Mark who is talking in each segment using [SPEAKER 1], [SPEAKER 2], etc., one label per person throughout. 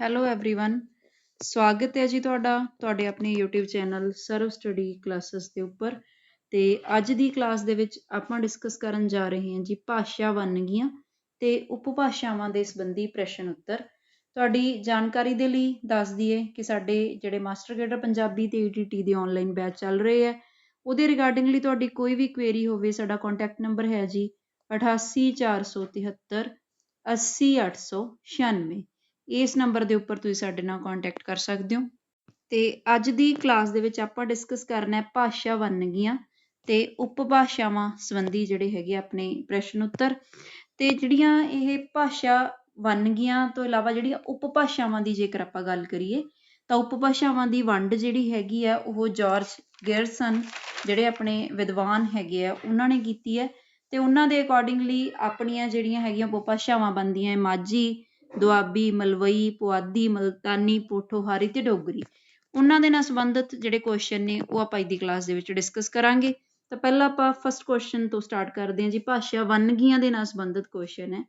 [SPEAKER 1] Hello everyone ਸਵਾਗਤ ਹੈ ਜੀ ਤੁਹਾਡਾ ਤੁਹਾਡੇ ਆਪਣੇ YouTube channel Sarv study classes ਦੇ ਉੱਪਰ ਤੇ ਅੱਜ ਦੀ ਕਲਾਸ ਦੇ ਵਿੱਚ ਆਪਾਂ ਡਿਸਕਸ ਕਰਨ ਜਾ ਰਹੇ ਹਾਂ ਜੀ ਭਾਸ਼ਾ ਵੰਨਗੀਆਂ ਤੇ ਉਪਭਾਸ਼ਾਵਾਂ ਦੇ ਸੰਬੰਧੀ ਪ੍ਰਸ਼ਨ ਉੱਤਰ ਤੁਹਾਡੀ ਜਾਣਕਾਰੀ ਦੇ ਲਈ ਦੱਸ ਦਈਏ ਕਿ ਸਾਡੇ ਜਿਹੜੇ ਮਾਸਟਰ ਗ੍ਰੇਡਰ ਪੰਜਾਬੀ ਤੇ ETT ਦੇ ਆਨਲਾਈਨ ਬੈਚ ਚੱਲ ਰਹੇ ਹੈ ਉਹਦੇ ਰਿਗਾਰਡਿੰਗਲੀ ਤੁਹਾਡੀ ਕੋਈ ਵੀ ਕੁਐਰੀ ਹੋਵੇ ਸਾਡਾ ਕੰਟੈਕਟ ਨੰਬਰ ਹੈ ਜੀ 88473 80896 ਇਸ ਨੰਬਰ ਦੇ ਉੱਪਰ ਤੁਸੀਂ ਸਾਡੇ ਨਾਲ ਕੰਟੈਕਟ ਕਰ ਸਕਦੇ ਹੋ। ਤੇ ਅੱਜ ਦੀ ਕਲਾਸ ਦੇ ਵਿੱਚ ਆਪਾਂ ਡਿਸਕਸ ਕਰਨਾ ਹੈ ਭਾਸ਼ਾ ਵੰਨਗੀਆਂ ਤੇ ਉਪਭਾਸ਼ਾਵਾਂ ਸੰਬੰਧੀ ਜਿਹੜੇ ਹੈਗੇ ਆਪਣੇ ਪ੍ਰਸ਼ਨ ਉੱਤਰ। ਤੇ ਜਿਹੜੀਆਂ ਇਹ ਭਾਸ਼ਾ ਵੰਨਗੀਆਂ ਤੋਂ ਇਲਾਵਾ ਜਿਹੜੀਆਂ ਉਪਭਾਸ਼ਾਵਾਂ ਦੀ ਜੇਕਰ ਆਪਾਂ ਗੱਲ ਕਰੀਏ, ਤਾਂ ਉਪਭਾਸ਼ਾਵਾਂ ਦੀ ਵੰਡ ਜਿਹੜੀ ਹੈਗੀ ਆ, ਉਹ ਜਾਰਜ ਗੇਰਸਨ ਜਿਹੜੇ ਆਪਣੇ ਵਿਦਵਾਨ ਹੈਗੇ ਆ, ਉਹਨਾਂ ਨੇ ਕੀਤੀ ਹੈ। ਤੇ ਉਹਨਾਂ ਦੇ ਅਕੋਰਡਿੰਗਲੀ ਆਪਣੀਆਂ ਜਿਹੜੀਆਂ ਹੈਗੀਆਂ ਉਪਭਾਸ਼ਾਵਾਂ ਬਣਦੀਆਂ ਮਾਝੀ ਦੁਆਬੀ, ਮਲਵਈ, ਪੁਆਧੀ, ਮਲਤਾਨੀ, ਪੋਠੋਹਾਰੀ ਤੇ ਡੋਗਰੀ। ਉਹਨਾਂ ਦੇ ਨਾਲ ਸੰਬੰਧਿਤ ਜਿਹੜੇ ਕੁਐਸਚਨ ਨੇ, ਉਹ ਆਪਾਂ ਦੀ ਕਲਾਸ ਦੇ ਵਿੱਚ ਡਿਸਕਸ ਕਰਾਂਗੇ। ਤਾਂ ਪਹਿਲਾਂ ਆਪਾਂ ਫਸਟ ਕੁਐਸਚਨ ਤੋਂ ਸਟਾਰਟ ਕਰਦੇ ਹਾਂ ਜੀ। ਭਾਸ਼ਾ ਵੰਨਗੀਆਂ ਦੇ ਨਾਲ ਸੰਬੰਧਿਤ ਕੁਐਸਚਨ ਹੈ।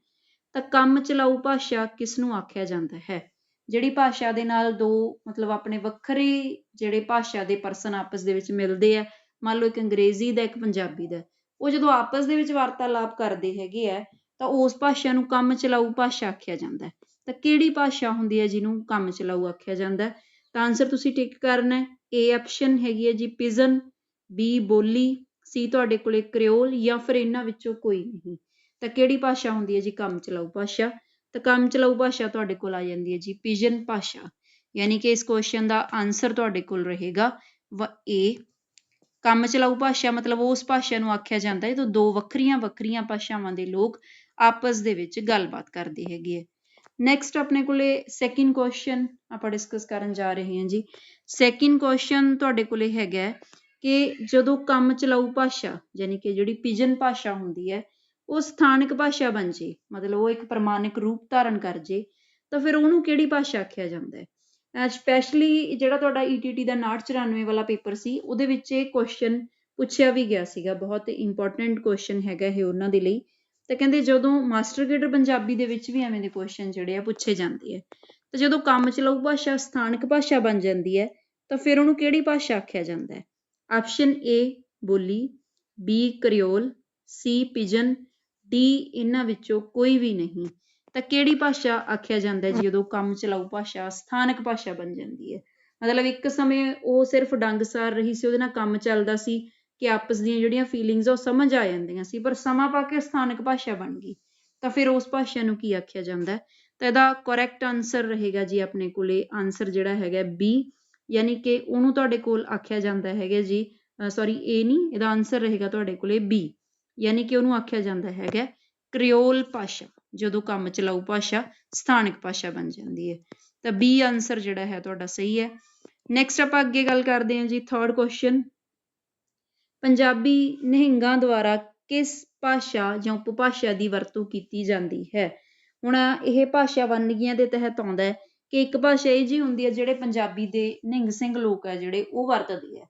[SPEAKER 1] ਤਾਂ ਕੰਮ ਚਲਾਊ ਭਾਸ਼ਾ ਕਿਸ ਨੂੰ ਆਖਿਆ ਜਾਂਦਾ ਹੈ? ਜਿਹੜੀ ਭਾਸ਼ਾ ਦੇ ਨਾਲ ਦੋ ਮਤਲਬ ਆਪਣੇ ਵੱਖਰੇ ਜਿਹੜੇ ਭਾਸ਼ਾ ਦੇ ਪਰਸਨ ਆਪਸ ਦੇ ਵਿੱਚ ਮਿਲਦੇ ਆ, ਮੰਨ ਲਓ ਇੱਕ ਅੰਗਰੇਜ਼ੀ ਦਾ, ਇੱਕ ਪੰਜਾਬੀ ਦਾ। ਉਹ ਜਦੋਂ ਆਪਸ ਦੇ ਵਿੱਚ ਵਾਰਤਾਲਾਪ ਕਰਦੇ ਹੈਗੇ ਆ ਤਾਂ ਉਸ ਭਾਸ਼ਾ ਨੂੰ ਕੰਮ ਚਲਾਊ ਭਾਸ਼ਾ ਆਖਿਆ ਜਾਂਦਾ ਹੈ। ਤਾਂ ਕਿਹੜੀ ਭਾਸ਼ਾ ਹੁੰਦੀ ਹੈ ਜਿਹਨੂੰ ਕੰਮ ਚਲਾਊ ਆਖਿਆ ਜਾਂਦਾ ਹੈ? ਤਾਂ ਆਨਸਰ ਤੁਸੀਂ ਟਿਕ ਕਰਨਾ ਹੈ। ਏ ਆਪਸ਼ਨ ਹੈਗੀ ਹੈ ਜੀ ਪਿਜਨ ਬੀ ਬੋਲੀ ਸੀ ਤੁਹਾਡੇ ਕੋਲੇ ਕ੍ਰਿਓਲ ਜਾਂ ਫਿਰ ਇਹਨਾਂ ਵਿੱਚੋਂ ਕੋਈ ਨਹੀਂ ਤਾਂ ਕਿਹੜੀ ਭਾਸ਼ਾ ਹੁੰਦੀ ਹੈ ਜੀ ਕੰਮ ਚਲਾਊ ਭਾਸ਼ਾ? ਤਾਂ ਕੰਮ ਚਲਾਊ ਭਾਸ਼ਾ ਤੁਹਾਡੇ ਕੋਲ ਆ ਜਾਂਦੀ ਹੈ ਜੀ ਪਿਜਨ ਭਾਸ਼ਾ। ਯਾਨੀ ਕਿ ਇਸ ਕੁਐਸਚਨ ਦਾ ਆਨਸਰ ਤੁਹਾਡੇ ਕੋਲ ਰਹੇਗਾ। ਏ ਕੰਮ ਚਲਾਊ ਭਾਸ਼ਾ ਮਤਲਬ ਉਸ ਭਾਸ਼ਾ ਨੂੰ ਆਖਿਆ ਜਾਂਦਾ ਹੈ। ਜਦੋਂ ਦੋ ਵੱਖਰੀਆਂ ਵੱਖਰੀਆਂ ਭਾਸ਼ਾਵਾਂ ਦੇ ਲੋਕ ਆਪਸ ਦੇ ਵਿੱਚ ਗੱਲਬਾਤ ਕਰਦੇ ਹੈਗੇ ਹੈ। ਨੈਕਸਟ ਆਪਣੇ ਕੋਲੇ ਸੈਕਿੰਡ ਕੁਐਸਚਨ ਆਪਾਂ ਡਿਸਕਸ ਕਰਨ ਜਾ ਰਹੇ ਹਾਂ ਜੀ। ਸੈਕਿੰਡ ਕੁਐਸਚਨ ਤੁਹਾਡੇ ਕੋਲੇ ਹੈਗਾ ਕਿ ਜਦੋਂ ਕੰਮ ਚਲਾਊ ਭਾਸ਼ਾ, ਯਾਨੀ ਕਿ ਜਿਹੜੀ ਪਿਜਨ ਭਾਸ਼ਾ ਹੁੰਦੀ ਹੈ, ਉਹ ਸਥਾਨਕ ਭਾਸ਼ਾ ਬਣ ਜੇ, ਮਤਲਬ ਉਹ ਇੱਕ ਪ੍ਰਮਾਣਿਕ ਰੂਪ ਧਾਰਨ ਕਰ ਜੇ, ਤਾਂ ਫਿਰ ਉਹਨੂੰ ਕਿਹੜੀ ਭਾਸ਼ਾ ਆਖਿਆ ਜਾਂਦਾ ਹੈ? ਸਪੈਸ਼ਲੀ ਜਿਹੜਾ ਤੁਹਾਡਾ ETT ਦਾ 994 ਵਾਲਾ ਪੇਪਰ ਸੀ, ਉਹਦੇ ਵਿੱਚ ਇਹ ਕੁਐਸਚਨ ਪੁੱਛਿਆ ਵੀ ਗਿਆ ਸੀਗਾ, ਬਹੁਤ ਇੰਪੋਰਟੈਂਟ ਕੁਐਸਚਨ ਹੈਗਾ ਇਹ ਉਹਨਾਂ ਦੇ ਲਈ। ਤਾਂ ਕਹਿੰਦੇ ਜਦੋਂ ਮਾਸਟਰ ਗ੍ਰੇਡਰ ਪੰਜਾਬੀ ਦੇ ਵਿੱਚ ਵੀ ਐਵੇਂ ਦੇ ਕੁਐਸਚਨ ਜਿਹੜੇ ਆ ਪੁੱਛੇ ਜਾਂਦੇ ਆ। ਤਾਂ ਜਦੋਂ ਕੰਮ ਚਲਾਊ ਭਾਸ਼ਾ ਸਥਾਨਕ ਭਾਸ਼ਾ ਬਣ ਜਾਂਦੀ ਹੈ, ਤਾਂ ਫਿਰ ਉਹਨੂੰ ਕਿਹੜੀ ਭਾਸ਼ਾ ਆਖਿਆ ਜਾਂਦਾ ਹੈ? ਆਪਸ਼ਨ ਏ ਬੋਲੀ B creole C pidgin D ਇਹਨਾਂ ਵਿੱਚੋਂ ਕੋਈ ਵੀ ਨਹੀਂ। ਤਾਂ ਕਿਹੜੀ ਭਾਸ਼ਾ ਆਖਿਆ ਜਾਂਦਾ ਹੈ ਜਦੋਂ ਕੰਮ ਚਲਾਊ ਭਾਸ਼ਾ ਸਥਾਨਕ ਭਾਸ਼ਾ ਬਣ ਜਾਂਦੀ ਹੈ? ਮਤਲਬ ਇੱਕ ਸਮੇਂ ਉਹ ਸਿਰਫ ਡੰਗਸਾਰ ਰਹੀ ਸੀ, ਉਹਦੇ ਨਾਲ ਕੰਮ ਚੱਲਦਾ ਸੀ ਕਿ ਆਪਸ ਦੀਆਂ ਜਿਹੜੀਆਂ ਫੀਲਿੰਗਸ ਉਹ ਸਮਝ ਆ ਜਾਂਦੀਆਂ ਸੀ, ਪਰ ਸਮਾਂ ਪਾ ਕੇ ਸਥਾਨਕ ਭਾਸ਼ਾ ਬਣ ਗਈ। ਤਾਂ ਫਿਰ ਉਸ ਭਾਸ਼ਾ ਨੂੰ ਕੀ ਆਖਿਆ ਜਾਂਦਾ ਤਾਂ ਇਹਦਾ ਕਰੈਕਟ ਆਨਸਰ ਰਹੇਗਾ ਜੀ ਆਪਣੇ ਕੋਲੇ ਆਨਸਰ ਜਿਹੜਾ ਹੈਗਾ ਬੀ ਯਾਨੀ ਕਿ ਉਹਨੂੰ ਤੁਹਾਡੇ ਕੋਲ ਆਖਿਆ ਜਾਂਦਾ ਹੈਗਾ ਜੀ ਸੌਰੀ ਏ ਨਹੀਂ, ਇਹਦਾ ਆਨਸਰ ਰਹੇਗਾ ਤੁਹਾਡੇ ਕੋਲੇ ਬੀ ਯਾਨੀ ਕਿ ਉਹਨੂੰ ਆਖਿਆ ਜਾਂਦਾ ਹੈਗਾ ਕ੍ਰਿਓਲ ਭਾਸ਼ਾ, ਜਦੋਂ ਕੰਮ ਚਲਾਊ ਭਾਸ਼ਾ, ਸਥਾਨਕ ਭਾਸ਼ਾ ਬਣ ਜਾਂਦੀ ਹੈ। ਤਾਂ ਬੀ ਆਨਸਰ ਜਿਹੜਾ ਹੈ ਤੁਹਾਡਾ ਸਹੀ ਹੈ। ਨੈਕਸਟ ਆਪਾਂ ਅੱਗੇ ਗੱਲ ਕਰਦੇ ਹਾਂ ਜੀ ਥਰਡ ਕੁਐਸਚਨ ਪੰਜਾਬੀ ਨਿਹੰਗਾਂ ਦੁਆਰਾ ਕਿਸ ਭਾਸ਼ਾ ਜਾਂ ਉਪਭਾਸ਼ਾ ਦੀ ਵਰਤੋਂ ਕੀਤੀ ਜਾਂਦੀ ਹੈ? ਹੁਣ ਇਹ ਭਾਸ਼ਾ ਵੰਨਗੀਆਂ ਦੇ ਤਹਿਤ ਆਉਂਦਾ ਹੈ ਕਿ ਇੱਕ ਭਾਸ਼ਾ ਇਹ ਜੀ ਹੁੰਦੀ ਹੈ ਜਿਹੜੇ ਪੰਜਾਬੀ ਦੇ ਨਿਹੰਗ ਸਿੰਘ ਲੋਕ ਹੈ ਜਿਹੜੇ ਉਹ ਵਰਤਦੇ ਆ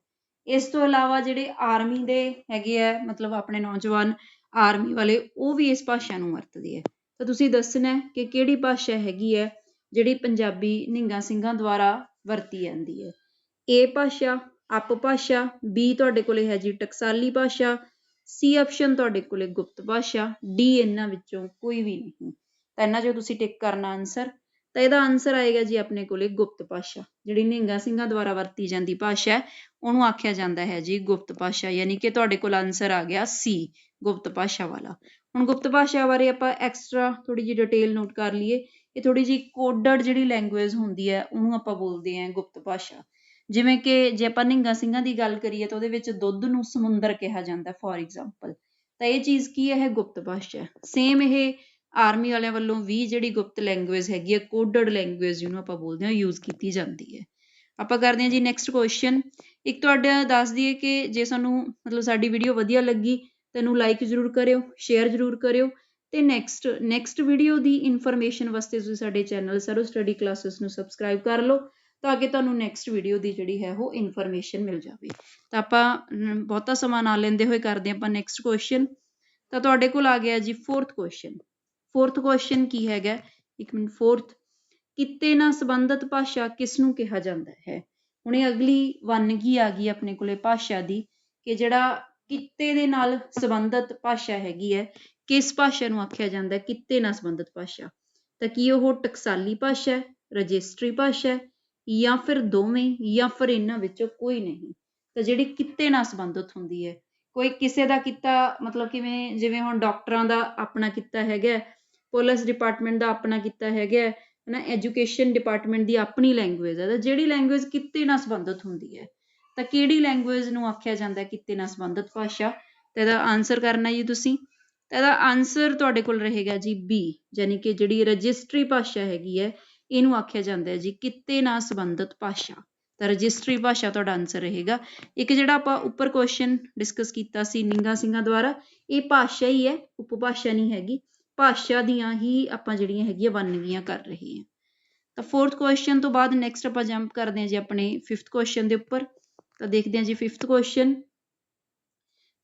[SPEAKER 1] ਇਸ ਤੋਂ ਇਲਾਵਾ ਜਿਹੜੇ ਆਰਮੀ ਦੇ ਹੈਗੇ ਆ ਮਤਲਬ ਆਪਣੇ ਨੌਜਵਾਨ ਆਰਮੀ ਵਾਲੇ, ਉਹ ਵੀ ਇਸ ਭਾਸ਼ਾ ਨੂੰ ਵਰਤਦੇ ਆ ਤਾਂ ਤੁਸੀਂ ਦੱਸਣਾ ਕਿ ਕਿਹੜੀ ਭਾਸ਼ਾ ਹੈਗੀ ਹੈ ਜਿਹੜੀ ਪੰਜਾਬੀ ਨਿਹੰਗਾਂ ਸਿੰਘਾਂ ਦੁਆਰਾ ਵਰਤੀ ਜਾਂਦੀ ਹੈ? ਇਹ ਭਾਸ਼ਾ ਭਾਸ਼ਾ ਬੀ ਤੁਹਾਡੇ ਕੋਲੇ ਹੈ ਜੀ ਟਕਸਾਲੀ ਭਾਸ਼ਾ ਸੀ ਆਪਸ਼ਨ ਤੁਹਾਡੇ ਕੋਲੇ ਗੁਪਤ ਭਾਸ਼ਾ ਡੀ ਇਹਨਾਂ ਵਿੱਚੋਂ ਕੋਈ ਵੀ ਨਹੀਂ। ਤਾਂ ਇਹਨਾਂ ਜੋ ਤੁਸੀਂ ਟਿਕ ਕਰਨਾ ਆਨਸਰ ਤਾਂ ਇਹਦਾ ਆਨਸਰ ਆਏਗਾ ਜੀ ਆਪਣੇ ਕੋਲੇ ਗੁਪਤ ਭਾਸ਼ਾ, ਜਿਹੜੀ ਨਿਹੰਗਾ ਸਿੰਘਾਂ ਦੁਆਰਾ ਵਰਤੀ ਜਾਂਦੀ ਭਾਸ਼ਾ ਹੈ, ਉਹਨੂੰ ਆਖਿਆ ਜਾਂਦਾ ਹੈ ਜੀ ਗੁਪਤ ਭਾਸ਼ਾ, ਯਾਨੀ ਕਿ ਤੁਹਾਡੇ ਕੋਲ ਆਨਸਰ ਆ ਗਿਆ ਸੀ ਗੁਪਤ ਭਾਸ਼ਾ ਵਾਲਾ। ਹੁਣ ਗੁਪਤ ਭਾਸ਼ਾ ਬਾਰੇ ਆਪਾਂ ਐਕਸਟਰਾ ਥੋੜੀ ਜਿਹੀ ਡਿਟੇਲ ਨੋਟ ਕਰ ਲਈਏ, ਇਹ ਥੋੜੀ ਜਿਹੀ ਕੋਡਡ ਜਿਹੜੀ ਲੈਂਗੁਏਜ ਹੁੰਦੀ ਹੈ, ਉਹਨੂੰ ਆਪਾਂ ਬੋਲਦੇ ਹਾਂ ਗੁਪਤ ਭਾਸ਼ਾ। ਜਿਵੇਂ ਕਿ ਜੇ ਆਪਾਂ ਨਿੰਗਾ ਸਿੰਘਾਂ ਦੀ ਗੱਲ ਕਰੀਏ ਤਾਂ ਉਹਦੇ ਵਿੱਚ ਦੁੱਧ ਨੂੰ ਸਮੁੰਦਰ ਕਿਹਾ ਜਾਂਦਾ ਫੋਰ ਐਗਜ਼ਾਮਪਲ ਤਾਂ ਇਹ ਚੀਜ਼ ਕੀ ਹੈ? ਇਹ ਗੁਪਤ ਭਾਸ਼ਾ ਸੇਮ ਇਹ ਆਰਮੀ ਵਾਲਿਆਂ ਵੱਲੋਂ ਵੀ ਜਿਹੜੀ ਗੁਪਤ ਲੈਂਗੁਏਜ ਹੈਗੀ ਹੈ ਕੋਡਡ ਲੈਂਗੁਏਜ ਜਿਹਨੂੰ ਆਪਾਂ ਬੋਲਦੇ ਹਾਂ ਯੂਜ਼ ਕੀਤੀ ਜਾਂਦੀ ਹੈ। ਆਪਾਂ ਕਰਦੇ ਹਾਂ ਜੀ ਨੈਕਸਟ ਕੁਐਸਚਨ ਇੱਕ ਤੁਹਾਡਾ ਦੱਸ ਦਈਏ ਕਿ ਜੇ ਸਾਨੂੰ ਮਤਲਬ ਸਾਡੀ ਵੀਡੀਓ ਵਧੀਆ ਲੱਗੀ, ਤੈਨੂੰ ਲਾਈਕ ਜ਼ਰੂਰ ਕਰਿਓ ਸ਼ੇਅਰ ਜ਼ਰੂਰ ਕਰਿਓ। ਤੇ ਨੈਕਸਟ ਨੈਕਸਟ ਵੀਡੀਓ ਦੀ ਇਨਫੋਰਮੇਸ਼ਨ ਵਾਸਤੇ ਤੁਸੀਂ ਸਾਡੇ ਚੈਨਲ ਸਰੋ ਸਟੱਡੀ ਕਲਾਸਿਸ ਨੂੰ ਸਬਸਕ੍ਰਾਈਬ ਕਰ ਲਓ। ਤਾਂ ਅੱਗੇ ਤੁਹਾਨੂੰ ਨੈਕਸਟ ਵੀਡੀਓ ਦੀ ਜਿਹੜੀ ਹੈ ਉਹ ਇਨਫੋਰਮੇਸ਼ਨ ਮਿਲ ਜਾਵੇ। ਤਾਂ ਆਪਾਂ ਬਹੁਤਾ ਸਮਾਂ ਨਾ ਲੈਂਦੇ ਹੋਏ ਕਰਦੇ ਆਪਾਂ ਨੈਕਸਟ ਕੁਐਸਚਨ ਤਾਂ ਤੁਹਾਡੇ ਕੋਲ ਆ ਗਿਆ ਜੀ ਫੋਰਥ ਕੁਐਸਚਨ ਫੋਰਥ ਕੁਐਸਚਨ ਕੀ ਹੈਗਾ? ਇੱਕ ਮਿੰਟ ਫੋਰਥ ਕਿੱਤੇ ਨਾਲ ਸੰਬੰਧਿਤ ਭਾਸ਼ਾ ਕਿਸ ਨੂੰ ਕਿਹਾ ਜਾਂਦਾ ਹੈ? ਹੁਣ ਇਹ ਅਗਲੀ ਵੰਨਗੀ ਆ ਗਈ ਆਪਣੇ ਕੋਲੇ ਭਾਸ਼ਾ ਦੀ, ਕਿ ਜਿਹੜਾ ਕਿੱਤੇ ਦੇ ਨਾਲ ਸੰਬੰਧਿਤ ਭਾਸ਼ਾ ਹੈਗੀ ਹੈ, ਕਿਸ ਭਾਸ਼ਾ ਨੂੰ ਆਖਿਆ ਜਾਂਦਾ ਹੈ? ਕਿੱਤੇ ਨਾਲ ਸੰਬੰਧਿਤ ਭਾਸ਼ਾ। ਤਾਂ ਕੀ ਉਹ ਟਕਸਾਲੀ ਭਾਸ਼ਾ ਹੈ? ਰਜਿਸਟਰੀ ਭਾਸ਼ਾ ਹੈ? ਜਾਂ ਫਿਰ ਦੋਵੇਂ ਜਾਂ ਫਿਰ ਇਹਨਾਂ ਵਿੱਚੋਂ ਕੋਈ ਨਹੀਂ। ਤਾਂ ਜਿਹੜੀ ਕਿੱਤੇ ਨਾਲ ਸੰਬੰਧਿਤ ਹੁੰਦੀ ਹੈ। ਕੋਈ ਕਿਸੇ ਦਾ ਕਿੱਤਾ, ਮਤਲਬ ਕਿਵੇਂ, ਜਿਵੇਂ ਹੁਣ ਡਾਕਟਰਾਂ ਦਾ ਆਪਣਾ ਕਿੱਤਾ ਹੈਗਾ, ਪੁਲਿਸ ਡਿਪਾਰਟਮੈਂਟ ਦਾ ਆਪਣਾ ਕਿੱਤਾ ਹੈਗਾ, ਹਨਾ, ਐਜੂਕੇਸ਼ਨ ਡਿਪਾਰਟਮੈਂਟ ਦੀ ਆਪਣੀ ਲੈਂਗੁਏਜ ਹੈ। ਤਾਂ ਜਿਹੜੀ ਲੈਂਗੁਏਜ ਕਿੱਤੇ ਨਾਲ ਸੰਬੰਧਿਤ ਹੁੰਦੀ ਹੈ, ਤਾਂ ਕਿਹੜੀ ਲੈਂਗੁਏਜ ਨੂੰ ਆਖਿਆ ਜਾਂਦਾ ਹੈ ਕਿੱਤੇ ਨਾਲ ਸੰਬੰਧਿਤ ਭਾਸ਼ਾ? ਤਾਂ ਇਹਦਾ ਆਨਸਰ ਕਰਨਾ ਜੀ ਤੁਸੀਂ। ਤਾਂ ਇਹਦਾ ਆਨਸਰ ਤੁਹਾਡੇ ਕੋਲ ਰਹੇਗਾ ਜੀ ਬੀ ਯਾਨੀ ਕਿ ਜਿਹੜੀ ਰਜਿਸਟਰੀ ਭਾਸ਼ਾ ਹੈਗੀ ਹੈ ਇਹਨੂੰ ਆਖਿਆ ਜਾਂਦਾ ਹੈ ਜੀ, ਕਿੱਤੇ ਨਾਲ ਸੰਬੰਧਿਤ ਭਾਸ਼ਾ। ਤਾਂ ਰਜਿਸਟਰੀ ਭਾਸ਼ਾ ਤੁਹਾਡਾ ਆਨਸਰ ਰਹੇਗਾ। ਇੱਕ ਜਿਹੜਾ ਆਪਾਂ ਉੱਪਰ ਕੁਐਸਚਨ ਡਿਸਕਸ ਕੀਤਾ ਸੀ ਨਿੰਗਾ ਸਿੰਘਾਂ ਦੁਆਰਾ, ਇਹ ਭਾਸ਼ਾ ਹੀ ਹੈ, ਉਪਭਾਸ਼ਾ ਨਹੀਂ ਹੈਗੀ। ਭਾਸ਼ਾ ਦੀਆਂ ਹੀ ਆਪਾਂ ਜਿਹੜੀਆਂ ਹੈਗੀਆਂ ਵੰਨਗੀਆਂ ਕਰ ਰਹੇ ਹਾਂ। ਤਾਂ ਫੋਰਥ ਕੁਐਸਚਨ ਤੋਂ ਬਾਅਦ ਨੈਕਸਟ ਆਪਾਂ ਜੰਪ ਕਰਦੇ ਹਾਂ ਜੀ ਆਪਣੇ ਫਿਫਥ ਕੁਐਸਚਨ ਦੇ ਉੱਪਰ। ਤਾਂ ਦੇਖਦੇ ਹਾਂ ਜੀ ਫਿਫਥ ਕੁਐਸਚਨ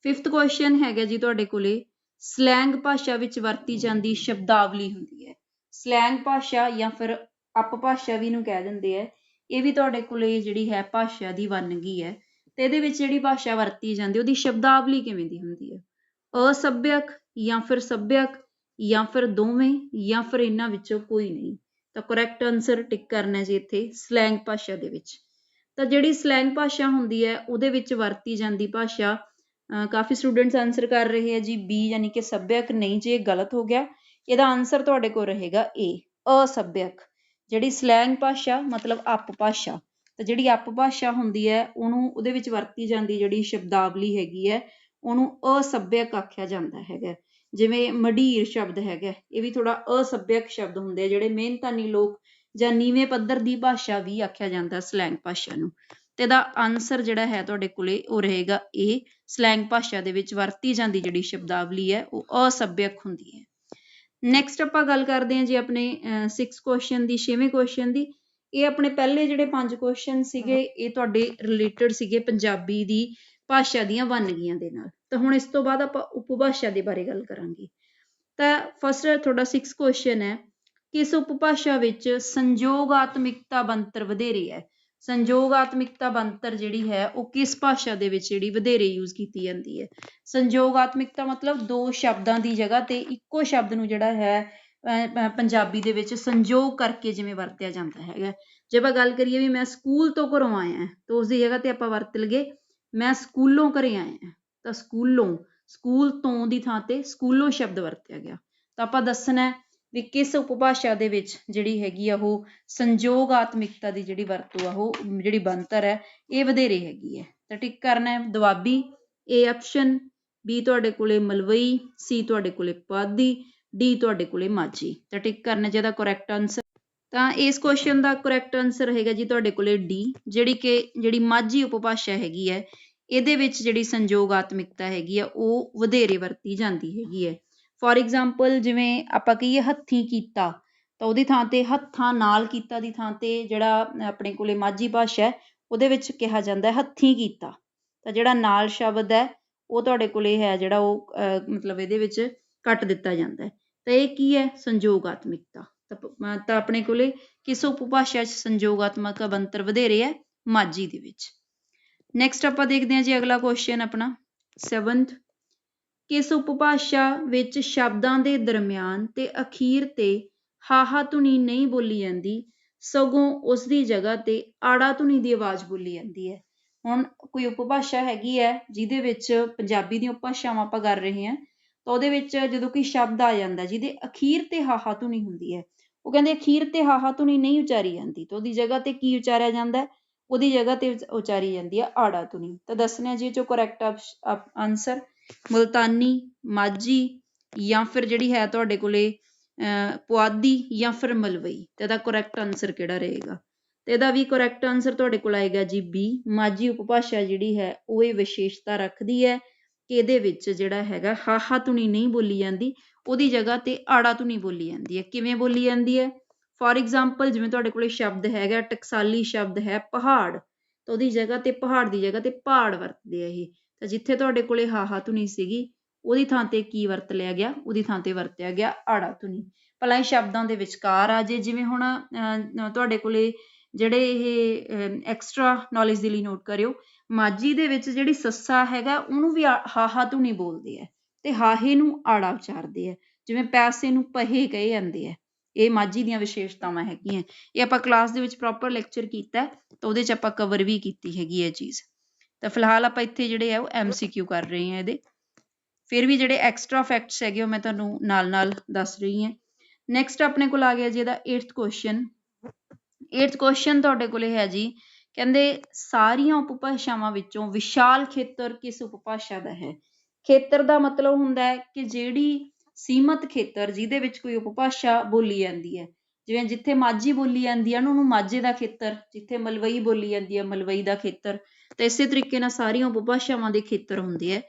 [SPEAKER 1] ਫਿਫਥ ਕੁਐਸਚਨ ਹੈਗਾ ਜੀ ਤੁਹਾਡੇ ਕੋਲੇ ਸਲੈਂਗ ਭਾਸ਼ਾ ਵਿੱਚ ਵਰਤੀ ਜਾਂਦੀ ਸ਼ਬਦਾਵਲੀ ਹੁੰਦੀ ਹੈ। ਸਲੈਂਗ ਭਾਸ਼ਾ ਜਾਂ ਫਿਰ ਅਪਭਾਸ਼ਾ ਵੀ ਇਹਨੂੰ ਕਹਿ ਦਿੰਦੇ ਆ। ਇਹ ਵੀ ਤੁਹਾਡੇ ਕੋਲੇ ਜਿਹੜੀ ਹੈ ਭਾਸ਼ਾ ਦੀ ਵੰਨਗੀ ਹੈ ਤੇ ਇਹਦੇ ਵਿੱਚ ਜਿਹੜੀ ਭਾਸ਼ਾ ਵਰਤੀ ਜਾਂਦੀ ਉਹਦੀ ਸ਼ਬਦਾਵਲੀ ਕਿਵੇਂ ਦੀ ਹੁੰਦੀ ਹੈ? ਅਸੱਭਿਅਕ ਜਾਂ ਫਿਰ ਸੱਭਿਅਕ ਜਾਂ ਫਿਰ ਦੋਵੇਂ ਜਾਂ ਫਿਰ ਇਹਨਾਂ ਵਿੱਚੋਂ ਕੋਈ ਨਹੀਂ। ਤਾਂ ਕਰੈਕਟ ਆਨਸਰ ਟਿਕ ਕਰਨਾ ਜੀ ਇੱਥੇ ਸਲੈਂਗ ਭਾਸ਼ਾ ਦੇ ਵਿੱਚ। ਤਾਂ ਜਿਹੜੀ ਸਲੈਂਗ ਭਾਸ਼ਾ ਹੁੰਦੀ ਹੈ, ਉਹਦੇ ਵਿੱਚ ਵਰਤੀ ਜਾਂਦੀ ਭਾਸ਼ਾ ਕਾਫੀ ਸਟੂਡੈਂਟਸ ਆਨਸਰ ਕਰ ਰਹੇ ਹੈ ਜੀ ਬੀ ਯਾਨੀ ਕਿ ਸੱਭਿਅਕ ਨਹੀਂ, ਜੇ ਗਲਤ ਹੋ ਗਿਆ, ਇਹਦਾ ਆਨਸਰ ਤੁਹਾਡੇ ਕੋਲ ਰਹੇਗਾ ਏ ਅਸਭਿਅਕ। ਜਿਹੜੀ ਸਲੈਂਗ ਭਾਸ਼ਾ, ਮਤਲਬ ਅਪ ਭਾਸ਼ਾ, ਤਾਂ ਜਿਹੜੀ ਅਪ ਭਾਸ਼ਾ ਹੁੰਦੀ ਹੈ, ਉਹਨੂੰ ਉਹਦੇ ਵਿੱਚ ਵਰਤੀ ਜਾਂਦੀ ਜਿਹੜੀ ਸ਼ਬਦਾਵਲੀ ਹੈਗੀ ਹੈ, ਉਹਨੂੰ ਅਸਭਿਅਕ ਆਖਿਆ ਜਾਂਦਾ ਹੈਗਾ। ਜਿਵੇਂ ਮਡੀਰ ਸ਼ਬਦ ਹੈਗਾ, ਇਹ ਵੀ ਥੋੜਾ ਅਸਭਿਅਕ ਸ਼ਬਦ ਹੁੰਦੇ ਆ, ਜਿਹੜੇ ਮਿਹਨਤਾਨੀ ਲੋਕ ਜਾਂ ਨੀਵੇਂ ਪੱਧਰ ਦੀ ਭਾਸ਼ਾ ਵੀ ਆਖਿਆ ਜਾਂਦਾ ਸਲੈਂਗ ਭਾਸ਼ਾ ਨੂੰ। ਤੇ ਇਹਦਾ ਆਨਸਰ ਜਿਹੜਾ ਹੈ ਤੁਹਾਡੇ ਕੋਲੇ, ਉਹ ਰਹੇਗਾ ਇਹ ਸਲੈਂਗ ਭਾਸ਼ਾ ਦੇ ਵਿੱਚ ਵਰਤੀ ਜਾਂਦੀ ਜਿਹੜੀ ਸ਼ਬਦਾਵਲੀ ਹੈ, ਉਹ ਅਸਭਿਅਕ ਹੁੰਦੀ ਹੈ। ਨੈਕਸਟ ਆਪਾਂ ਗੱਲ ਕਰਦੇ ਹਾਂ ਜੀ ਆਪਣੇ 6 ਕੁਐਸਚਨ ਦੀ 6ਵੇਂ ਕੁਐਸਚਨ ਦੀ। ਇਹ ਆਪਣੇ ਪਹਿਲੇ ਜਿਹੜੇ ਪੰਜ ਕੁਐਸਚਨ ਸੀਗੇ ਇਹ ਤੁਹਾਡੇ ਰਿਲੇਟਡ ਸੀਗੇ ਪੰਜਾਬੀ ਦੀ ਭਾਸ਼ਾ ਦੀਆਂ ਵੰਨਗੀਆਂ ਦੇ ਨਾਲ। ਤਾਂ ਹੁਣ ਇਸ ਤੋਂ ਬਾਅਦ ਆਪਾਂ ਉਪਭਾਸ਼ਾ ਦੇ ਬਾਰੇ ਗੱਲ ਕਰਾਂਗੇ। ਤਾਂ ਫਸਟ ਤੁਹਾਡਾ 6 ਕੁਐਸਚਨ ਹੈ। ਕਿ ਇਸ ਉਪਭਾਸ਼ਾ ਵਿੱਚ ਸੰਯੋਗਾਤਮਿਕਤਾ ਬੰਤਰ ਵਧੇਰੇ ਹੈ? ਸੰਯੋਗਾਤਮਿਕਤਾ ਬਣਤਰ ਜਿਹੜੀ ਹੈ, ਉਹ ਕਿਸ ਭਾਸ਼ਾ ਦੇ ਵਿੱਚ ਜਿਹੜੀ ਵਧੇਰੇ ਯੂਜ਼ ਕੀਤੀ ਜਾਂਦੀ ਹੈ? ਸੰਯੋਗਾਤਮਿਕਤਾ ਮਤਲਬ ਦੋ ਸ਼ਬਦਾਂ ਦੀ ਜਗ੍ਹਾ ਤੇ ਇੱਕੋ ਸ਼ਬਦ ਨੂੰ ਜਿਹੜਾ ਹੈ ਪੰਜਾਬੀ ਦੇ ਵਿੱਚ ਸੰਯੋਗ ਕਰਕੇ ਜਿਵੇਂ ਵਰਤਿਆ ਜਾਂਦਾ ਹੈਗਾ। ਜੇ ਆਪਾਂ ਗੱਲ ਕਰੀਏ ਵੀ ਮੈਂ ਸਕੂਲ ਤੋਂ ਘਰੋਂ ਆਇਆ ਤਾਂ ਉਸ ਦੀ ਜਗ੍ਹਾ ਤੇ ਆਪਾਂ ਵਰਤ ਲਈਏ, ਮੈਂ ਸਕੂਲੋਂ ਘਰੇ ਆਇਆ ਤਾਂ ਸਕੂਲੋਂ, ਸਕੂਲ ਤੋਂ ਦੀ ਥਾਂ ਤੇ ਸਕੂਲੋਂ ਸ਼ਬਦ ਵਰਤਿਆ ਗਿਆ। ਤਾਂ ਆਪਾਂ ਦੱਸਣਾ ਵੀ ਕਿਸ ਉਪਭਾਸ਼ਾ ਦੇ ਵਿੱਚ ਜਿਹੜੀ ਹੈਗੀ ਆ ਉਹ ਸੰਯੋਗਾਤਮਿਕਤਾ ਦੀ ਜਿਹੜੀ ਵਰਤੋਂ ਆ ਉਹ ਜਿਹੜੀ ਬਣਤਰ ਹੈ, ਇਹ ਵਧੇਰੇ ਹੈਗੀ ਹੈ। ਤਾਂ ਟਿਕ ਕਰਨਾ ਹੈ, ਦੁਆਬੀ ਏ ਆਪਸ਼ਨ ਬੀ ਤੁਹਾਡੇ ਕੋਲੇ ਮਲਵਈ ਸੀ ਤੁਹਾਡੇ ਕੋਲੇ ਪੁਆਧੀ ਡੀ ਤੁਹਾਡੇ ਕੋਲੇ ਮਾਝੀ। ਤਾਂ ਟਿਕ ਕਰਨਾ ਜਿਹਦਾ ਕਰੈਕਟ ਆਨਸਰ ਤਾਂ ਇਸ ਕੁਐਸਚਨ ਦਾ ਕਰੈਕਟ ਆਨਸਰ ਹੈਗਾ ਜੀ ਤੁਹਾਡੇ ਕੋਲੇ ਡੀ ਜਿਹੜੀ ਕਿ ਜਿਹੜੀ ਮਾਝੀ ਉਪਭਾਸ਼ਾ ਹੈਗੀ ਹੈ, ਇਹਦੇ ਵਿੱਚ ਜਿਹੜੀ ਸੰਯੋਗਾਤਮਿਕਤਾ ਹੈਗੀ ਆ, ਉਹ ਵਧੇਰੇ ਵਰਤੀ ਜਾਂਦੀ ਹੈਗੀ ਹੈ। ਫੋਰ ਇਗਜ਼ਾਮਪਲ ਜਿਵੇਂ ਆਪਾਂ ਕਹੀਏ ਹੱਥੀਂ ਕੀਤਾ, ਤਾਂ ਉਹਦੀ ਥਾਂ ਤੇ ਹੱਥਾਂ ਨਾਲ ਕੀਤਾ ਦੀ ਥਾਂ ਤੇ ਜਿਹੜਾ ਆਪਣੇ ਕੋਲ ਮਾਝੀ ਭਾਸ਼ਾ ਉਹਦੇ ਵਿੱਚ ਕਿਹਾ ਜਾਂਦਾ ਹੱਥੀਂ ਕੀਤਾ। ਤਾਂ ਜਿਹੜਾ ਨਾਲ ਸ਼ਬਦ ਹੈ, ਉਹ ਤੁਹਾਡੇ ਕੋਲ ਹੈ ਜਿਹੜਾ ਉਹ ਮਤਲਬ ਇਹਦੇ ਵਿੱਚ ਕੱਟ ਦਿੱਤਾ ਜਾਂਦਾ ਹੈ। ਤਾਂ ਇਹ ਕੀ ਹੈ? ਸੰਯੋਗਾਤਮਿਕਤਾ ਤਾਂ ਆਪਣੇ ਕੋਲੇ ਕਿਸ ਉਪਭਾਸ਼ਾ 'ਚ ਸੰਯੋਗਾਤਮਕ ਬੰਤਰ ਵਧੇਰੇ ਹੈ? ਮਾਝੀ ਦੇ ਵਿੱਚ। ਨੈਕਸਟ ਆਪਾਂ ਦੇਖਦੇ ਹਾਂ ਜੀ ਅਗਲਾ ਕੁਐਸਚਨ ਆਪਣਾ। 7th ਕਿਸ ਉਪਭਾਸ਼ਾ ਵਿੱਚ ਸ਼ਬਦਾਂ ਦੇ ਦਰਮਿਆਨ ਤੇ ਅਖੀਰ ਤੇ ਹਾਹਾ ਧੁਨੀ ਨਹੀਂ ਬੋਲੀ ਜਾਂਦੀ, ਸਗੋਂ ਉਸ ਦੀ ਜਗ੍ਹਾ ਤੇ ਆੜਾ ਧੁਨੀ ਦੀ ਆਵਾਜ਼ ਬੋਲੀ ਜਾਂਦੀ ਹੈ। ਹੁਣ ਕੋਈ ਉਪਭਾਸ਼ਾ ਹੈਗੀ ਹੈ ਜਿਹਦੇ ਵਿੱਚ ਪੰਜਾਬੀ ਦੀਆਂ ਉਪਭਾਸ਼ਾਵਾਂ ਆਪਾਂ ਕਰ ਰਹੇ ਹਾਂ, ਤਾਂ ਉਹਦੇ ਵਿੱਚ ਜਦੋਂ ਕੋਈ ਸ਼ਬਦ ਆ ਜਾਂਦਾ ਜਿਹਦੇ ਅਖੀਰ ਤੇ ਹਾਹਾ ਧੁਨੀ ਹੁੰਦੀ ਹੈ, ਉਹ ਕਹਿੰਦੇ ਅਖੀਰ ਤੇ ਹਾਹਾ ਧੁਨੀ ਨਹੀਂ ਉਚਾਰੀ ਜਾਂਦੀ, ਤਾਂ ਉਹਦੀ ਜਗ੍ਹਾ ਤੇ ਕੀ ਉਚਾਰਿਆ ਜਾਂਦਾ ਉਹਦੀ ਜਗ੍ਹਾ ਤੇ ਉਚਾਰੀ ਜਾਂਦੀ ਹੈ ਆੜਾ ਧੁਨੀ ਤਾਂ ਦੱਸਣਾ ਜੀ ਜੋ ਕਰੈਕਟ ਆਨਸਰ ਮੁਲਤਾਨੀ, ਮਾਝੀ ਜਾਂ ਫਿਰ ਜਿਹੜੀ ਹੈ ਤੁਹਾਡੇ ਕੋਲੇ ਪੁਆਧੀ ਜਾਂ ਫਿਰ ਮਲਵਈ ਤੇ ਇਹਦਾ ਕਰੈਕਟ ਆਨਸਰ ਕਿਹੜਾ ਰਹੇਗਾ? ਤੇ ਇਹਦਾ ਵੀ ਕਰੈਕਟ ਆਨਸਰ ਤੁਹਾਡੇ ਕੋਲ ਆਏਗਾ ਜੀ ਬੀ ਮਾਝੀ ਉਪਭਾਸ਼ਾ ਜਿਹੜੀ ਹੈ ਉਹ ਇਹ ਵਿਸ਼ੇਸ਼ਤਾ ਰੱਖਦੀ ਹੈ ਕਿ ਇਹਦੇ ਵਿੱਚ ਜਿਹੜਾ ਹੈਗਾ ਹਾਹਾ ਧੁਨੀ ਨਹੀਂ ਬੋਲੀ ਜਾਂਦੀ, ਉਹਦੀ ਜਗ੍ਹਾ ਤੇ ਆੜਾ ਧੁਨੀ ਬੋਲੀ ਜਾਂਦੀ ਹੈ। ਕਿਵੇਂ ਬੋਲੀ ਜਾਂਦੀ ਹੈ? ਫੋਰ ਐਗਜ਼ਾਮਪਲ ਜਿਵੇਂ ਤੁਹਾਡੇ ਕੋਲੇ ਸ਼ਬਦ ਹੈਗਾ, ਟਕਸਾਲੀ ਸ਼ਬਦ ਹੈ ਪਹਾੜ, ਤਾਂ ਉਹਦੀ ਜਗ੍ਹਾ ਤੇ ਪਹਾੜ ਦੀ ਜਗ੍ਹਾ ਤੇ ਪਹਾੜ ਵਰਤਦੇ ਆ ਇਹ। ਤਾਂ ਜਿੱਥੇ ਤੁਹਾਡੇ ਕੋਲੇ ਹਾਹਾ ਧੁਨੀ ਸੀਗੀ, ਉਹਦੀ ਥਾਂ ਤੇ ਕੀ ਵਰਤ ਲਿਆ ਗਿਆ? ਉਹਦੀ ਥਾਂ ਤੇ ਵਰਤਿਆ ਗਿਆ ਆੜਾ ਧੁਨੀ। ਭਲਾ ਇਹ ਸ਼ਬਦਾਂ ਦੇ ਵਿਚਕਾਰ ਆ ਜੇ, ਜਿਵੇਂ ਹੁਣ ਤੁਹਾਡੇ ਕੋਲੇ ਜਿਹੜੇ ਇਹ ਐਕਸਟਰਾ ਨੌਲੇਜ ਦੇ ਲਈ ਨੋਟ ਕਰਿਓ, ਮਾਝੀ ਦੇ ਵਿੱਚ ਜਿਹੜੀ ਸੱਸਾ ਹੈਗਾ, ਉਹਨੂੰ ਵੀ ਆ- ਹਾਹਾ ਧੁਨੀ ਬੋਲਦੇ ਆ ਤੇ ਹਾਹੇ ਨੂੰ ਆੜਾ ਉਚਾਰਦੇ ਆ। ਜਿਵੇਂ ਪੈਸੇ ਨੂੰ ਪਹੇ ਕਹੇ ਜਾਂਦੇ ਆ। ਇਹ ਮਾਝੀ ਦੀਆਂ ਵਿਸ਼ੇਸ਼ਤਾਵਾਂ ਹੈਗੀਆਂ। ਇਹ ਆਪਾਂ ਕਲਾਸ ਦੇ ਵਿੱਚ ਪ੍ਰੋਪਰ ਲੈਕਚਰ ਕੀਤਾ, ਤਾਂ ਉਹਦੇ 'ਚ ਆਪਾਂ ਕਵਰ ਵੀ ਕੀਤੀ ਹੈਗੀ ਇਹ ਚੀਜ਼। ਤਾਂ ਫਿਲਹਾਲ ਆਪਾਂ ਇੱਥੇ ਜਿਹੜੇ ਆ ਉਹ ਐਮਸੀਕਿਊ ਕਰ ਰਹੇ ਹਾਂ ਇਹਦੇ। ਫਿਰ ਵੀ ਜਿਹੜੇ ਐਕਸਟਰਾ ਫੈਕਟਸ ਹੈਗੇ ਉਹ ਮੈਂ ਤੁਹਾਨੂੰ ਨਾਲ-ਨਾਲ ਦੱਸ ਰਹੀ ਹਾਂ। ਨੈਕਸਟ ਆਪਣੇ ਕੋਲ ਆ ਗਿਆ ਜੀ ਇਹਦਾ 8th ਕੁਐਸਚਨ 8th ਕੁਐਸਚਨ ਤੁਹਾਡੇ ਕੋਲੇ ਹੈ ਜੀ, ਕਹਿੰਦੇ ਸਾਰੀਆਂ ਉਪਭਾਸ਼ਾਵਾਂ ਵਿੱਚੋਂ ਵਿਸ਼ਾਲ ਖੇਤਰ ਕਿਸ ਉਪਭਾਸ਼ਾ ਦਾ ਹੈ? ਖੇਤਰ ਦਾ ਮਤਲਬ ਹੁੰਦਾ ਹੈ ਕਿ ਜਿਹੜੀ ਸੀਮਤ ਖੇਤਰ ਜਿਹਦੇ ਵਿੱਚ ਕੋਈ ਉਪਭਾਸ਼ਾ ਬੋਲੀ ਜਾਂਦੀ ਹੈ। ਜਿਵੇਂ ਜਿੱਥੇ ਮਾਝੀ ਬੋਲੀ ਜਾਂਦੀ ਹੈ ਨਾ, ਉਹਨੂੰ ਮਾਝੇ ਦਾ ਖੇਤਰ, ਜਿੱਥੇ ਮਲਵਈ ਬੋਲੀ ਜਾਂਦੀ ਹੈ ਮਲਵਈ ਦਾ ਖੇਤਰ, ਤਾਂ ਇਸੇ ਤਰੀਕੇ ਨਾਲ ਸਾਰੀਆਂ ਉਪਭਾਸ਼ਾਵਾਂ ਦੇ ਖੇਤਰ ਹੁੰਦੇ ਆ।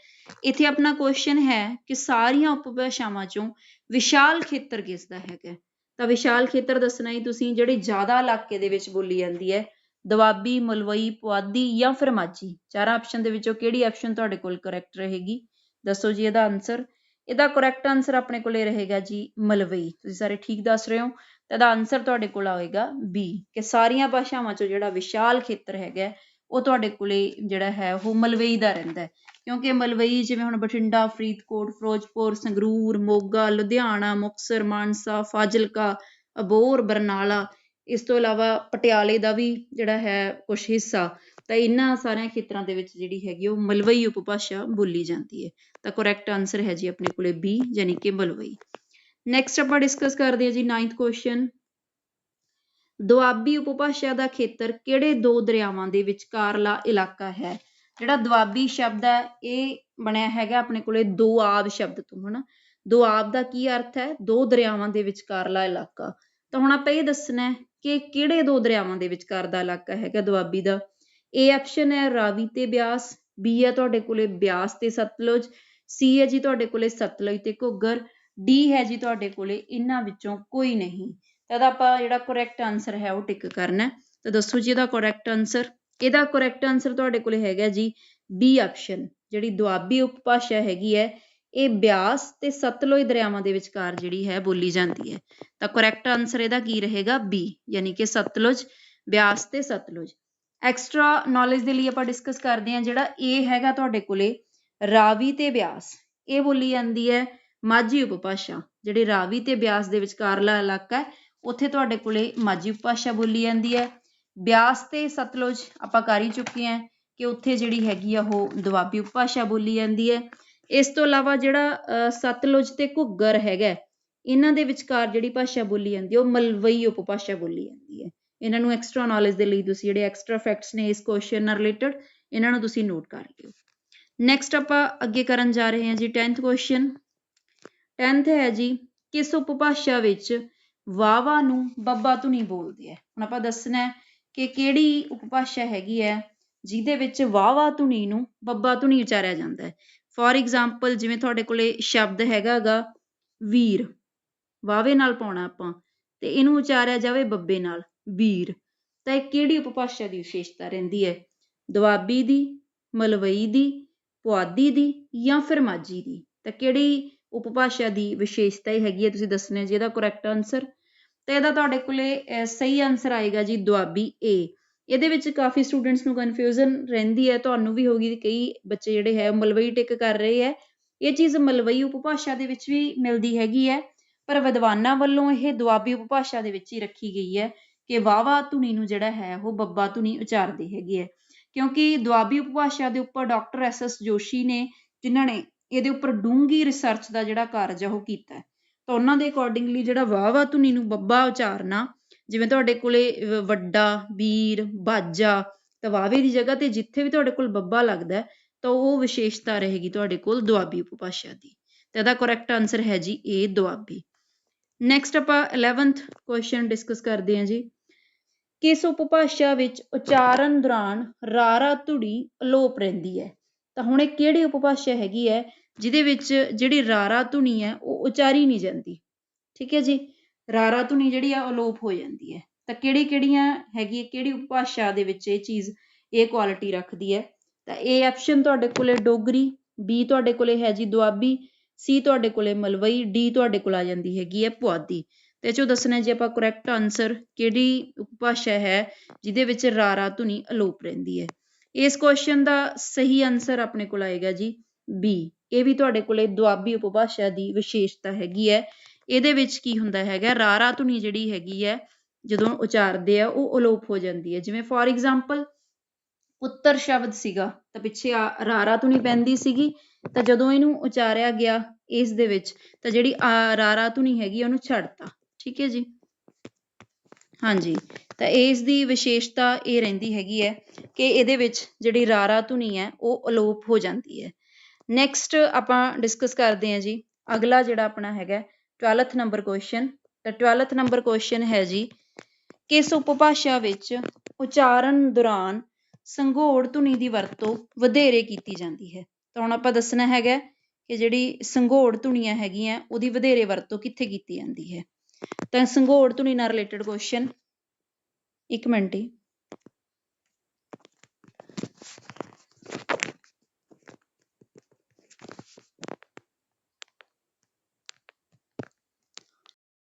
[SPEAKER 1] ਇੱਥੇ ਆਪਣਾ ਕੁਐਸਚਨ ਹੈ ਕਿ ਸਾਰੀਆਂ ਉਪਭਾਸ਼ਾਵਾਂ ਚੋਂ ਵਿਸ਼ਾਲ ਖੇਤਰ ਕਿਸ ਦਾ ਹੈਗਾ? ਤਾਂ ਵਿਸ਼ਾਲ ਖੇਤਰ ਦੱਸਣਾ ਹੀ ਤੁਸੀਂ, ਜਿਹੜੇ ਜ਼ਿਆਦਾ ਇਲਾਕੇ ਦੇ ਵਿੱਚ ਬੋਲੀ ਜਾਂਦੀ ਹੈ, ਦੁਆਬੀ, ਮਲਵਈ, ਪੁਆਧੀ ਜਾਂ ਫਿਰ ਮਾਝੀ। ਚਾਰਾਂ ਆਪਸ਼ਨ ਦੇ ਵਿੱਚੋਂ ਕਿਹੜੀ ਆਪਸ਼ਨ ਤੁਹਾਡੇ ਕੋਲ ਕਰੈਕਟ ਰਹੇਗੀ? ਦੱਸੋ ਜੀ ਇਹਦਾ ਆਨਸਰ ਇਹਦਾ ਕਰੈਕਟ ਆਨਸਰ ਆਪਣੇ ਕੋਲੇ ਰਹੇਗਾ ਜੀ ਮਲਵਈ। ਤੁਸੀਂ ਸਾਰੇ ਠੀਕ ਦੱਸ ਰਹੇ ਹੋ? ਤਾਂ ਇਹਦਾ ਆਨਸਰ ਤੁਹਾਡੇ ਕੋਲ ਆਏਗਾ ਬੀ ਕਿ ਸਾਰੀਆਂ ਭਾਸ਼ਾਵਾਂ ਚੋਂ ਜਿਹੜਾ ਵਿਸ਼ਾਲ ਖੇਤਰ ਹੈਗਾ ਉਹ ਤੁਹਾਡੇ ਕੋਲੇ ਜਿਹੜਾ ਹੈ, ਉਹ ਮਲਵਈ ਦਾ ਰਹਿੰਦਾ ਹੈ। ਕਿਉਂਕਿ ਮਲਵਈ ਜਿਵੇਂ ਹੁਣ ਬਠਿੰਡਾ, ਫਰੀਦਕੋਟ, ਫਿਰੋਜ਼ਪੁਰ, ਸੰਗਰੂਰ, ਮੋਗਾ, ਲੁਧਿਆਣਾ, ਮੁਕਤਸਰ, ਮਾਨਸਾ, ਫਾਜ਼ਿਲਕਾ ਅਬੋਰ ਬਰਨਾਲਾ, ਇਸ ਤੋਂ ਇਲਾਵਾ ਪਟਿਆਲੇ ਦਾ ਵੀ ਜਿਹੜਾ ਹੈ ਕੁਝ ਹਿੱਸਾ। ਤਾਂ ਇਹਨਾਂ ਸਾਰਿਆਂ ਖੇਤਰਾਂ ਦੇ ਵਿੱਚ ਜਿਹੜੀ ਹੈਗੀ ਉਹ ਮਲਵਈ ਉਪਭਾਸ਼ਾ ਬੋਲੀ ਜਾਂਦੀ ਹੈ। ਤਾਂ ਕਰੈਕਟ ਆਨਸਰ ਹੈ ਜੀ ਆਪਣੇ ਕੋਲੇ ਬੀ ਯਾਨੀ ਕਿ ਮਲਵਈ। ਨੈਕਸਟ ਆਪਾਂ ਡਿਸਕਸ ਕਰਦੇ ਹਾਂ ਜੀ 9th ਕੁਐਸਚਨ ਦੁਆਬੀ ਉਪਭਾਸ਼ਾ ਦਾ ਖੇਤਰ ਕਿਹੜੇ ਦੋ ਦਰਿਆਵਾਂ ਦੇ ਵਿਚਕਾਰਲਾ ਇਲਾਕਾ ਹੈ? ਜਿਹੜਾ ਦੁਆਬੀ ਸ਼ਬਦ ਹੈ, ਇਹ ਬਣਿਆ ਹੈਗਾ ਆਪਣੇ ਕੋਲੇ ਦੁਆਬ ਸ਼ਬਦ ਤੋਂ, ਹਨਾ? ਦੁਆਬ ਦਾ ਕੀ ਅਰਥ ਹੈ? ਦੋ ਦਰਿਆਵਾਂ ਦੇ ਵਿਚਕਾਰਲਾ ਇਲਾਕਾ। ਤਾਂ ਹੁਣ ਆਪਾਂ ਇਹ ਦੱਸਣਾ ਹੈ ਕਿ ਕਿਹੜੇ ਦੋ ਦਰਿਆਵਾਂ ਦੇ ਵਿਚਕਾਰ ਦਾ ਇਲਾਕਾ ਹੈਗਾ ਦੁਆਬੀ ਦਾ? ਏ ਆਪਸ਼ਨ ਹੈ ਰਾਵੀ ਤੇ ਬਿਆਸ ਬੀ ਹੈ ਤੁਹਾਡੇ ਕੋਲੇ ਬਿਆਸ ਤੇ ਸਤਲੁਜ ਸੀ ਹੈ ਜੀ ਤੁਹਾਡੇ ਕੋਲੇ ਸਤਲੁਜ ਤੇ ਘੁੱਗਰ ਡੀ ਹੈ ਜੀ ਤੁਹਾਡੇ ਕੋਲੇ ਇਹਨਾਂ ਵਿੱਚੋਂ ਕੋਈ ਨਹੀਂ। ਤਾਂ ਇਹਦਾ ਆਪਾਂ ਜਿਹੜਾ ਕਰੈਕਟ ਆਨਸਰ ਹੈ ਉਹ ਟਿਕ ਕਰਨਾ ਤਾਂ ਦੱਸੋ ਜੀ ਇਹਦਾ ਕਰੈਕਟ ਆਨਸਰ ਇਹਦਾ ਕਰੈਕਟ ਆਨਸਰ ਤੁਹਾਡੇ ਕੋਲੇ ਹੈਗਾ ਜੀ ਬੀ ਆਪਸ਼ਨ ਜਿਹੜੀ ਦੁਆਬੀ ਉਪਭਾਸ਼ਾ ਹੈਗੀ ਹੈ, ਇਹ ਬਿਆਸ ਤੇ ਸਤਲੁਜ ਦਰਿਆਵਾਂ ਦੇ ਵਿਚਕਾਰ ਜਿਹੜੀ ਹੈ ਬੋਲੀ ਜਾਂਦੀ ਹੈ। ਤਾਂ ਕਰੈਕਟ ਆਨਸਰ ਇਹਦਾ ਕੀ ਰਹੇਗਾ? ਬੀ ਯਾਨੀ ਕਿ ਸਤਲੁਜ, ਬਿਆਸ ਤੇ ਸਤਲੁਜ। ਐਕਸਟਰਾ ਨੌਲੇਜ ਦੇ ਲਈ ਆਪਾਂ ਡਿਸਕਸ ਕਰਦੇ ਹਾਂ ਜਿਹੜਾ ਇਹ ਹੈਗਾ ਤੁਹਾਡੇ ਕੋਲੇ, ਰਾਵੀ ਤੇ ਬਿਆਸ। ਇਹ ਬੋਲੀ ਜਾਂਦੀ ਹੈ ਮਾਝੀ ਉਪਭਾਸ਼ਾ, ਜਿਹੜੇ ਰਾਵੀ ਤੇ ਬਿਆਸ ਦੇ ਵਿਚਕਾਰਲਾ ਇਲਾਕਾ ਹੈ, ਉੱਥੇ ਤੁਹਾਡੇ ਕੋਲੇ ਮਾਝੀ ਉਪਭਾਸ਼ਾ ਬੋਲੀ ਜਾਂਦੀ ਹੈ। ਬਿਆਸ ਤੇ ਸਤਲੁਜ ਆਪਾਂ ਕਰ ਹੀ ਚੁੱਕੇ ਹਾਂ ਕਿ ਉੱਥੇ ਜਿਹੜੀ ਹੈਗੀ ਆ ਉਹ ਦੁਆਬੀ ਉਪਭਾਸ਼ਾ ਬੋਲੀ ਜਾਂਦੀ ਹੈ। ਇਸ ਤੋਂ ਇਲਾਵਾ ਜਿਹੜਾ ਸਤਲੁਜ ਤੇ ਘੁੱਗਰ ਹੈਗਾ, ਇਹਨਾਂ ਦੇ ਵਿਚਕਾਰ ਜਿਹੜੀ ਭਾਸ਼ਾ ਬੋਲੀ ਜਾਂਦੀ ਹੈ, ਉਹ ਮਲਵਈ ਉਪਭਾਸ਼ਾ ਬੋਲੀ ਜਾਂਦੀ ਹੈ। ਇਹਨਾਂ ਨੂੰ ਐਕਸਟਰਾ ਨੌਲੇਜ ਦੇ ਲਈ ਤੁਸੀਂ ਜਿਹੜੇ ਐਕਸਟਰਾ ਫੈਕਟਸ ਨੇ ਇਸ ਕੁਐਸਚਨ ਨਾਲ ਰਿਲੇਟਡ ਇਹਨਾਂ ਨੂੰ ਤੁਸੀਂ ਨੋਟ ਕਰ ਲਿਓ ਨੈਕਸਟ ਆਪਾਂ ਅੱਗੇ ਕਰਨ ਜਾ ਰਹੇ ਹਾਂ ਜੀ 10th ਕੁਐਸਚਨ 10th ਹੈ ਜੀ, ਕਿਸ ਉਪਭਾਸ਼ਾ ਵਿੱਚ ਵਾਵਾ ਨੂੰ ਬੱਬਾ ਧੁਨੀ ਬੋਲਦੇ ਆ ਹੁਣ ਆਪਾਂ ਦੱਸਣਾ ਹੈ ਕਿ ਕਿਹੜੀ ਉਪਭਾਸ਼ਾ ਹੈਗੀ ਹੈ ਜਿਹਦੇ ਵਿੱਚ ਵਾਵਾ ਧੁਨੀ ਨੂੰ ਬੱਬਾ ਧੁਨੀ ਉਚਾਰਿਆ ਜਾਂਦਾ ਹੈ ਫੋਰ ਐਗਜ਼ਾਮਪਲ ਜਿਵੇਂ ਤੁਹਾਡੇ ਕੋਲੇ ਸ਼ਬਦ ਹੈਗਾਗਾ ਵੀਰ। ਵਾਵੇ ਨਾਲ ਪਾਉਣਾ ਆਪਾਂ, ਤੇ ਇਹਨੂੰ ਉਚਾਰਿਆ ਜਾਵੇ ਬੱਬੇ ਨਾਲ। ਵੀਰ, ਤਾਂ ਇਹ ਕਿਹੜੀ ਉਪਭਾਸ਼ਾ ਦੀ ਵਿਸ਼ੇਸ਼ਤਾ ਰਹਿੰਦੀ ਹੈ? ਦੁਆਬੀ ਦੀ, ਮਲਵਈ ਦੀ, ਪੁਆਧੀ ਦੀ ਜਾਂ ਫਿਰ ਮਾਝੀ ਦੀ? ਤਾਂ ਕਿਹੜੀ ਉਪਭਾਸ਼ਾ ਦੀ ਵਿਸ਼ੇਸ਼ਤਾ ਇਹ ਹੈਗੀ ਹੈ ਤੁਸੀਂ ਦੱਸਣਾ ਜੀ, ਇਹਦਾ ਕਰੈਕਟ ਆਨਸਰ ਤਾਂ ਇਹਦਾ ਤੁਹਾਡੇ ਕੋਲੇ ਸਹੀ ਆਨਸਰ ਆਏਗਾ ਜੀ ਦੁਆਬੀ ਏ ਇਹਦੇ ਵਿੱਚ ਕਾਫੀ ਸਟੂਡੈਂਟਸ ਨੂੰ ਕਨਫਿਊਜ਼ਨ ਰਹਿੰਦੀ ਹੈ, ਤੁਹਾਨੂੰ ਵੀ ਹੋਗੀ ਕਈ ਬੱਚੇ ਜਿਹੜੇ ਹੈ ਉਹ ਮਲਵਈ ਟਿਕ ਕਰ ਰਹੇ ਹੈ। ਇਹ ਚੀਜ਼ ਮਲਵਈ ਉਪਭਾਸ਼ਾ ਦੇ ਵਿੱਚ ਵੀ ਮਿਲਦੀ ਹੈਗੀ ਹੈ, ਪਰ ਵਿਦਵਾਨਾਂ ਵੱਲੋਂ ਇਹ ਦੁਆਬੀ ਉਪਭਾਸ਼ਾ ਦੇ ਵਿੱਚ ਹੀ ਰੱਖੀ ਗਈ ਹੈ। ਕਿ ਵਾਵਾ ਧੁਨੀ ਨੂੰ ਜਿਹੜਾ ਹੈ ਉਹ ਬੱਬਾ ਧੁਨੀ ਉਚਾਰਦੇ ਹੈਗੇ ਹੈ ਕਿਉਂਕਿ ਦੁਆਬੀ ਉਪਭਾਸ਼ਾ ਦੇ ਉੱਪਰ ਡਾਕਟਰ ਐਸ ਐਸ ਜੋਸ਼ੀ ਨੇ, ਜਿਨ੍ਹਾਂ ਨੇ ਇਹਦੇ ਉੱਪਰ ਡੂੰਘੀ ਰਿਸਰਚ ਦਾ ਜਿਹੜਾ ਕਾਰਜ ਆ ਉਹ ਕੀਤਾ ਤਾਂ ਉਹਨਾਂ ਦੇ ਅਕੋਰਡਿੰਗਲੀ ਜਿਹੜਾ ਵਾਵਾ ਧੁਨੀ ਨੂੰ ਬੱਬਾ ਉਚਾਰਨਾ, ਜਿਵੇਂ ਤੁਹਾਡੇ ਕੋਲੇ ਵੱਡਾ, ਵੀਰ, ਬਾਜਾ ਤਾਂ ਵਾਵੇ ਦੀ ਜਗ੍ਹਾ ਤੇ ਜਿੱਥੇ ਵੀ ਤੁਹਾਡੇ ਕੋਲ ਬੱਬਾ ਲੱਗਦਾ ਤਾਂ ਉਹ ਵਿਸ਼ੇਸ਼ਤਾ ਰਹੇਗੀ ਤੁਹਾਡੇ ਕੋਲ ਦੁਆਬੀ ਉਪਭਾਸ਼ਾ ਦੀ। ਤਾਂ ਇਹਦਾ ਕਰੈਕਟ ਆਨਸਰ ਹੈ ਜੀ ਏ ਦੁਆਬੀ। ਨੈਕਸਟ ਆਪਾਂ 11th ਕੁਐਸਚਨ ਡਿਸਕਸ ਕਰਦੇ ਹਾਂ ਜੀ। ਕਿਸ ਉਪਭਾਸ਼ਾ ਵਿੱਚ ਉਚਾਰਨ ਦੌਰਾਨ ਰਾਰਾ ਧੁਨੀ ਅਲੋਪ ਰਹਿੰਦੀ ਹੈ? ਤਾਂ ਹੁਣ ਇਹ ਕਿਹੜੀ ਉਪਭਾਸ਼ਾ ਹੈਗੀ ਹੈ, ਜਿਹਦੇ ਵਿੱਚ ਜਿਹੜੀ ਰਾਰਾ ਧੁਨੀ ਹੈ, ਉਹ ਉਚਾਰੀ ਨਹੀਂ ਜਾਂਦੀ? ਠੀਕ ਹੈ ਜੀ, ਰਾਰਾ ਧੁਨੀ ਜਿਹੜੀ ਆ, ਅਲੋਪ ਹੋ ਜਾਂਦੀ ਹੈ। ਤਾਂ ਕਿਹੜੀ ਕਿਹੜੀਆਂ ਹੈਗੀ ਹੈ ਕਿਹੜੀ ਉਪਭਾਸ਼ਾ ਦੇ ਵਿੱਚ ਇਹ ਚੀਜ਼, ਇਹ ਕੁਆਲਿਟੀ ਰੱਖਦੀ ਹੈ? ਤਾਂ ਇਹ ਆਪਸ਼ਨ ਤੁਹਾਡੇ ਕੋਲੇ ਡੋਗਰੀ ਬੀ ਤੁਹਾਡੇ ਕੋਲੇ ਹੈ ਜੀ ਦੁਆਬੀ ਸੀ ਤੁਹਾਡੇ ਕੋਲੇ ਮਲਵਈ ਡੀ ਤੁਹਾਡੇ ਕੋਲ ਆ ਜਾਂਦੀ ਹੈਗੀ ਹੈ ਪੁਆਧੀ। ਤੇ ਇਹ ਚੋਂ ਦੱਸਣਾ ਜੇ ਆਪਾਂ ਕਰੈਕਟ ਆਨਸਰ ਕਿਹੜੀ ਉਪਭਾਸ਼ਾ ਹੈ ਜਿਹਦੇ ਵਿੱਚ ਰਾਰਾ ਧੁਨੀ ਅਲੋਪ ਰਹਿੰਦੀ ਹੈ। ਇਸ ਕੁਐਸਚਨ ਦਾ ਸਹੀ ਆਨਸਰ ਆਪਣੇ ਕੋਲ ਆਏਗਾ ਜੀ ਬੀ ਇਹ ਵੀ ਤੁਹਾਡੇ ਕੋਲੇ ਦੁਆਬੀ ਉਪਭਾਸ਼ਾ ਦੀ ਵਿਸ਼ੇਸ਼ਤਾ ਹੈਗੀ ਹੈ। ਇਹਦੇ ਵਿੱਚ ਕੀ ਹੁੰਦਾ ਹੈਗਾ, ਰਾਰਾ ਧੁਨੀ ਜਿਹੜੀ ਹੈਗੀ ਹੈ, ਜਦੋਂ ਉਚਾਰਦੇ ਆ, ਉਹ ਅਲੋਪ ਹੋ ਜਾਂਦੀ ਹੈ। ਜਿਵੇਂ ਫੋਰ ਐਗਜ਼ਾਮਪਲ ਪੁੱਤਰ ਸ਼ਬਦ ਸੀਗਾ, ਤਾਂ ਪਿੱਛੇ ਆ ਰਾਰਾ ਧੁਨੀ ਪੈਂਦੀ ਸੀਗੀ, ਤਾਂ ਜਦੋਂ ਇਹਨੂੰ ਉਚਾਰਿਆ ਗਿਆ ਇਸ ਦੇ ਵਿੱਚ, ਤਾਂ ਜਿਹੜੀ ਆ ਰਾਰਾ ਧੁਨੀ ਹੈਗੀ, ਉਹਨੂੰ ਛੱਡਤਾ। ਠੀਕ ਹੈ ਜੀ। ਹਾਂਜੀ, ਤਾਂ ਇਸ ਦੀ ਵਿਸ਼ੇਸ਼ਤਾ ਇਹ ਰਹਿੰਦੀ ਹੈਗੀ ਹੈ ਕਿ ਇਹਦੇ ਵਿੱਚ ਜਿਹੜੀ ਰਾਰਾ ਧੁਨੀ ਹੈ, ਉਹ ਅਲੋਪ ਹੋ ਜਾਂਦੀ ਹੈ। ਨੈਕਸਟ ਆਪਾਂ ਡਿਸਕਸ ਕਰਦੇ ਹਾਂ ਜੀ, ਅਗਲਾ ਜਿਹੜਾ ਆਪਣਾ ਹੈਗਾ 12th ਨੰਬਰ ਕੁਐਸਚਨ ਤਾਂ 12th ਨੰਬਰ ਕੁਐਸਚਨ ਹੈ ਜੀ, ਕਿਸ ਉਪਭਾਸ਼ਾ ਵਿੱਚ ਉਚਾਰਨ ਦੌਰਾਨ ਸੰਘੋੜ ਧੁਨੀ ਦੀ ਵਰਤੋਂ ਵਧੇਰੇ ਕੀਤੀ ਜਾਂਦੀ ਹੈ? ਤਾਂ ਹੁਣ ਆਪਾਂ ਦੱਸਣਾ ਹੈਗਾ ਕਿ ਜਿਹੜੀ ਸੰਘੋੜ ਧੁਨੀਆਂ ਹੈਗੀਆਂ, ਉਹਦੀ ਵਧੇਰੇ ਵਰਤੋਂ ਕਿੱਥੇ ਕੀਤੀ ਜਾਂਦੀ ਹੈ? ਤਾਂ ਸੰਘੋੜ ਧੁਨੀ ਨਾਲ ਰਿਲੇਟਡ ਕੁਐਸਚਨ ਇੱਕ ਮਿੰਟ ਹੀ